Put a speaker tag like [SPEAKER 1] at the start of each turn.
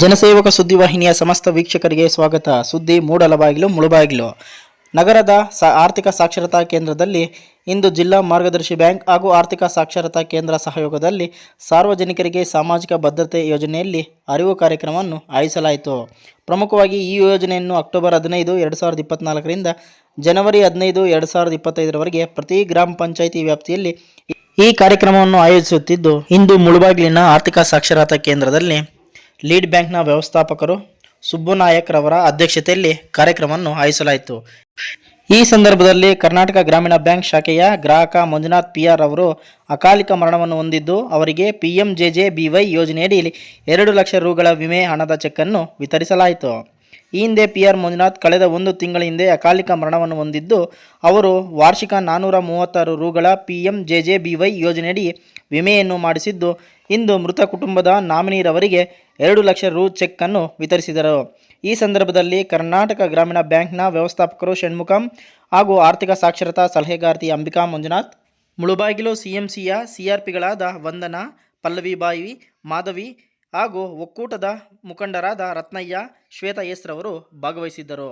[SPEAKER 1] ಜನಸೇವಕ ಸುದ್ದಿವಾಹಿನಿಯ ಸಮಸ್ತ ವೀಕ್ಷಕರಿಗೆ ಸ್ವಾಗತ. ಸುದ್ದಿ ಮೂಡಲಬಾಗಿಲು, ಮುಳುಬಾಗಿಲು. ನಗರದ ಆರ್ಥಿಕ ಸಾಕ್ಷರತಾ ಕೇಂದ್ರದಲ್ಲಿ ಇಂದು ಜಿಲ್ಲಾ ಮಾರ್ಗದರ್ಶಿ ಬ್ಯಾಂಕ್ ಹಾಗೂ ಆರ್ಥಿಕ ಸಾಕ್ಷರತಾ ಕೇಂದ್ರ ಸಹಯೋಗದಲ್ಲಿ ಸಾರ್ವಜನಿಕರಿಗೆ ಸಾಮಾಜಿಕ ಭದ್ರತೆ ಯೋಜನೆಯಲ್ಲಿ ಅರಿವು ಕಾರ್ಯಕ್ರಮವನ್ನು ಆಯೋಜಿಸಲಾಯಿತು. ಪ್ರಮುಖವಾಗಿ ಈ ಯೋಜನೆಯನ್ನು ಅಕ್ಟೋಬರ್ ಹದಿನೈದು, ಎರಡು ಸಾವಿರದ ಇಪ್ಪತ್ತ್ನಾಲ್ಕರಿಂದ ಜನವರಿ ಹದಿನೈದು, ಎರಡು ಸಾವಿರದ ಇಪ್ಪತ್ತೈದರವರೆಗೆ ಪ್ರತಿ ಗ್ರಾಮ ಪಂಚಾಯಿತಿ ವ್ಯಾಪ್ತಿಯಲ್ಲಿ ಈ ಕಾರ್ಯಕ್ರಮವನ್ನು ಆಯೋಜಿಸುತ್ತಿದ್ದು, ಇಂದು ಮುಳುಬಾಗಿಲಿನ ಆರ್ಥಿಕ ಸಾಕ್ಷರತಾ ಕೇಂದ್ರದಲ್ಲಿ ಲೀಡ್ ಬ್ಯಾಂಕ್ನ ವ್ಯವಸ್ಥಾಪಕರು ಸುಬ್ಬು ನಾಯಕ್ ರವರ ಅಧ್ಯಕ್ಷತೆಯಲ್ಲಿ ಕಾರ್ಯಕ್ರಮವನ್ನು ಆಯೋಜಿಸಲಾಯಿತು. ಈ ಸಂದರ್ಭದಲ್ಲಿ ಕರ್ನಾಟಕ ಗ್ರಾಮೀಣ ಬ್ಯಾಂಕ್ ಶಾಖೆಯ ಗ್ರಾಹಕ ಮಂಜುನಾಥ್ ಪಿ ಆರ್ ಅವರು ಅಕಾಲಿಕ ಮರಣವನ್ನು ಹೊಂದಿದ್ದು, ಅವರಿಗೆ P M J J B Y ಯೋಜನೆಯಡಿ ಎರಡು ಲಕ್ಷ ರುಗಳ ವಿಮೆ ಹಣದ ಚೆಕ್ಕನ್ನು ವಿತರಿಸಲಾಯಿತು. ಈ ಹಿಂದೆ ಪಿ ಆರ್ ಮಂಜುನಾಥ್ ಕಳೆದ ಒಂದು ತಿಂಗಳ ಹಿಂದೆ ಅಕಾಲಿಕ ಮರಣವನ್ನು ಹೊಂದಿದ್ದು, ಅವರು ವಾರ್ಷಿಕ ನಾನ್ನೂರ ಮೂವತ್ತಾರು ರುಗಳ P M J J B Y ಯೋಜನೆಯಡಿ ವಿಮೆಯನ್ನು ಮಾಡಿಸಿದ್ದು, ಇಂದು ಮೃತ ಕುಟುಂಬದ ನಾಮಿನಿರವರಿಗೆ ಎರಡು ಲಕ್ಷ ರು ಚೆಕ್ ಅನ್ನು ವಿತರಿಸಿದರು. ಈ ಸಂದರ್ಭದಲ್ಲಿ ಕರ್ನಾಟಕ ಗ್ರಾಮೀಣ ಬ್ಯಾಂಕ್ನ ವ್ಯವಸ್ಥಾಪಕರು ಷಣ್ಮುಖಂ ಹಾಗೂ ಆರ್ಥಿಕ ಸಾಕ್ಷರತಾ ಸಲಹೆಗಾರ್ತಿ ಅಂಬಿಕಾ ಮಂಜುನಾಥ್, ಮುಳುಬಾಗಿಲು ಸಿಎಂಸಿಯ ಸಿಆರ್ಪಿಗಳಾದ ವಂದನಾ, ಪಲ್ಲವಿಬಾಯಿ, ಮಾಧವಿ ಹಾಗೂ ಒಕ್ಕೂಟದ ಮುಖಂಡರಾದ ರತ್ನಯ್ಯ ಶ್ವೇತಾ ಎಸ್ ರವರು ಭಾಗವಹಿಸಿದ್ದರು.